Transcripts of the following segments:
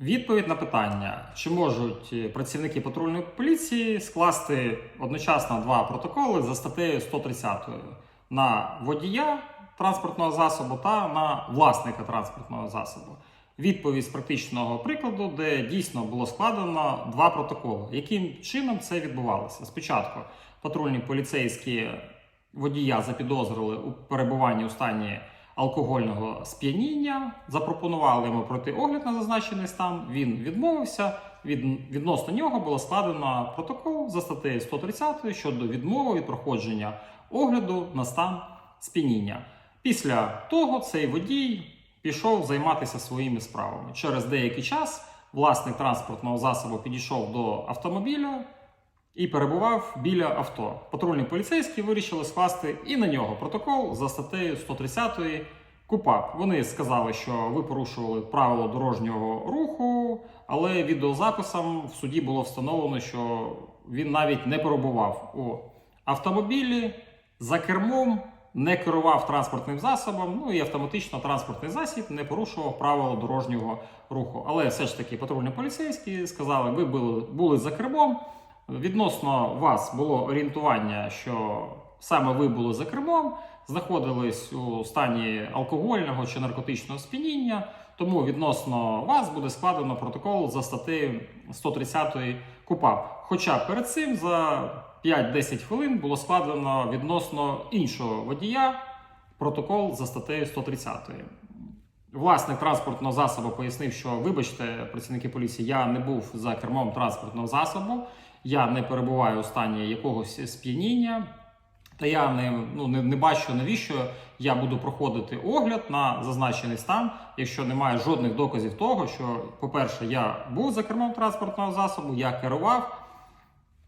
Відповідь на питання, чи можуть е, працівники патрульної поліції скласти одночасно два протоколи за статтею 130 на водія транспортного засобу та на власника транспортного засобу. Відповідь з практичного прикладу, де дійсно було складено два протоколи. Яким чином це відбувалося? Спочатку патрульні поліцейські водія запідозрили у перебуванні у стані алкогольного сп'яніння, запропонували йому пройти огляд на зазначений стан. Він відмовився. Від, відносно нього було складено протокол за статтею 130 щодо відмови від проходження огляду на стан сп'яніння. Після того цей водій пішов займатися своїми справами. Через деякий час власник транспортного засобу підійшов до автомобіля і перебував біля авто. Патрульні поліцейські вирішили скласти і на нього протокол за статтею 130 КУПАП. Вони сказали, що ви порушували правила дорожнього руху, але відеозаписом в суді було встановлено, що він навіть не перебував у автомобілі за кермом. Не керував транспортним засобом, ну і автоматично транспортний засіб не порушував правила дорожнього руху. Але все ж таки патрульні поліцейські сказали, ви були, були за кермом. Відносно вас було орієнтування, що саме ви були за кермом, знаходились у стані алкогольного чи наркотичного сп'яніння. Тому відносно вас буде складено протокол за статтею 130 КУПАП. Хоча перед цим за 5-10 хвилин було складено відносно іншого водія протокол за статтею 130. Власник транспортного засобу пояснив, що вибачте, працівники поліції, я не був за кермом транспортного засобу, я не перебуваю у стані якогось сп'яніння. Та я не, ну, не, не бачу, навіщо я буду проходити огляд на зазначений стан, якщо немає жодних доказів того, що, по-перше, я був за кермом транспортного засобу, я керував.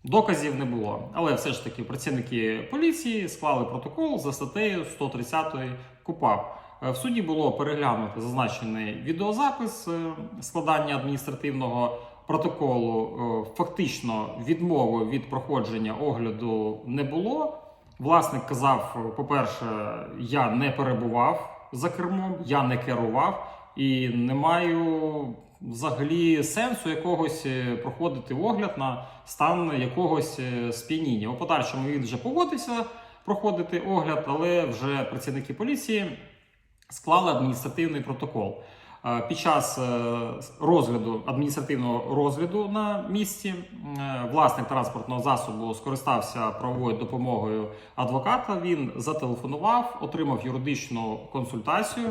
Доказів не було. Але все ж таки працівники поліції склали протокол за статтею 130 КУПАП. Е, В суді було переглянуто зазначений відеозапис е, складання адміністративного протоколу. Е, Фактично відмови від проходження огляду не було. Власник казав: по-перше, я не перебував за кермом, я не керував і не маю взагалі сенсу якогось проходити огляд на стан якогось сп'яніння. У подальшому він вже погодився проходити огляд, але вже працівники поліції склали адміністративний протокол. Е, Під час е, розгляду адміністративного розгляду на місці е, власник транспортного засобу скористався правовою допомогою адвоката. Він зателефонував, отримав юридичну консультацію.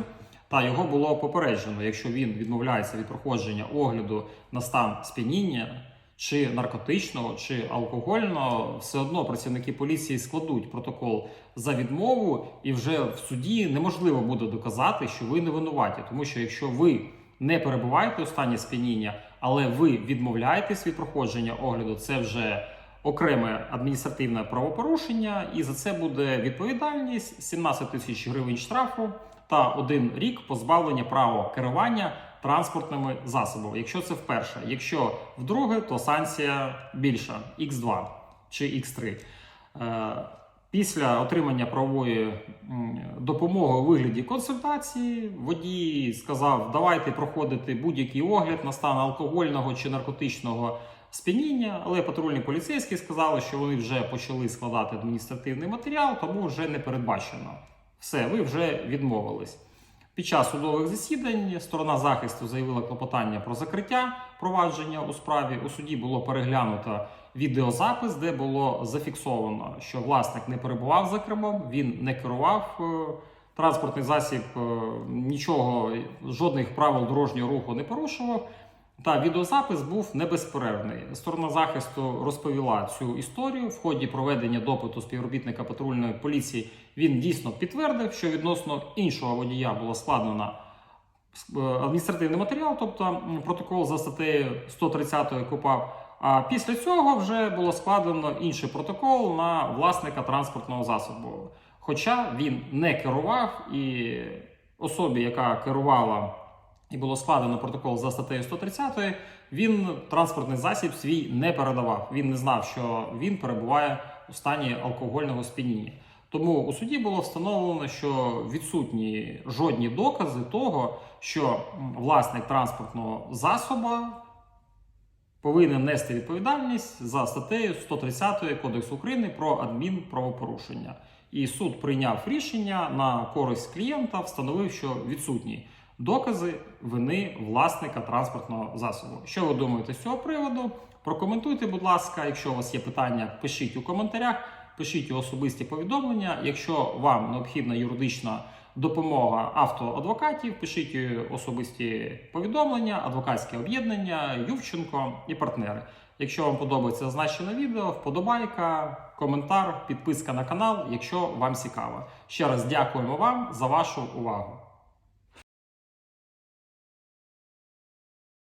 Та його було попереджено, якщо він відмовляється від проходження огляду на стан сп'яніння чи наркотичного, чи алкогольного, все одно працівники поліції складуть протокол за відмову, і вже в суді неможливо буде доказати, що ви не винуваті, тому що якщо ви не перебуваєте у стані сп'яніння, але ви відмовляєтесь від проходження огляду, це вже окреме адміністративне правопорушення, і за це буде відповідальність 17 тисяч гривень штрафу та один рік позбавлення права керування транспортними засобами. Якщо це вперше, якщо вдруге, то санкція більша X2 чи X3. Е, Після отримання правової допомоги у вигляді консультації водій сказав: давайте проходити будь-який огляд на стан алкогольного чи наркотичного сп'яніння. Але патрульні поліцейські сказали, що вони вже почали складати адміністративний матеріал, тому вже не передбачено. Все, ви вже відмовились. Під час судових засідань сторона захисту заявила клопотання про закриття провадження у справі. У суді було переглянуто відеозапис, де було зафіксовано, що власник не перебував за кермом, він не керував е, транспортний засіб, е, нічого, жодних правил дорожнього руху не порушував. Та відеозапис був небезперервний. Сторона захисту розповіла цю історію в ході проведення допиту співробітника патрульної поліції. Він дійсно підтвердив, що відносно іншого водія було складено е, адміністративний матеріал, тобто протокол за статтею 130 КУПАП. А після цього вже було складено інший протокол на власника транспортного засобу. Хоча він не керував і особі, яка керувала і було складено протокол за статтею 130, він транспортний засіб свій не передавав. Він не знав, що він перебуває у стані алкогольного сп'яніння. Тому у суді було встановлено, що відсутні жодні докази того, що власник транспортного засоба повинен нести відповідальність за статтею 130 Кодексу України про адмінправопорушення. І суд прийняв рішення на користь клієнта, встановив, що відсутні докази вини власника транспортного засобу. Що ви думаєте з цього приводу? Прокоментуйте, будь ласка. Якщо у вас є питання, пишіть у коментарях, пишіть у особисті повідомлення. Якщо вам необхідна юридична допомога автоадвокатів, пишіть особисті повідомлення, адвокатське об'єднання, Ювченко і партнери. Якщо вам подобається зазначене відео, вподобайка, коментар, підписка на канал, якщо вам цікаво. Ще раз дякуємо вам за вашу увагу.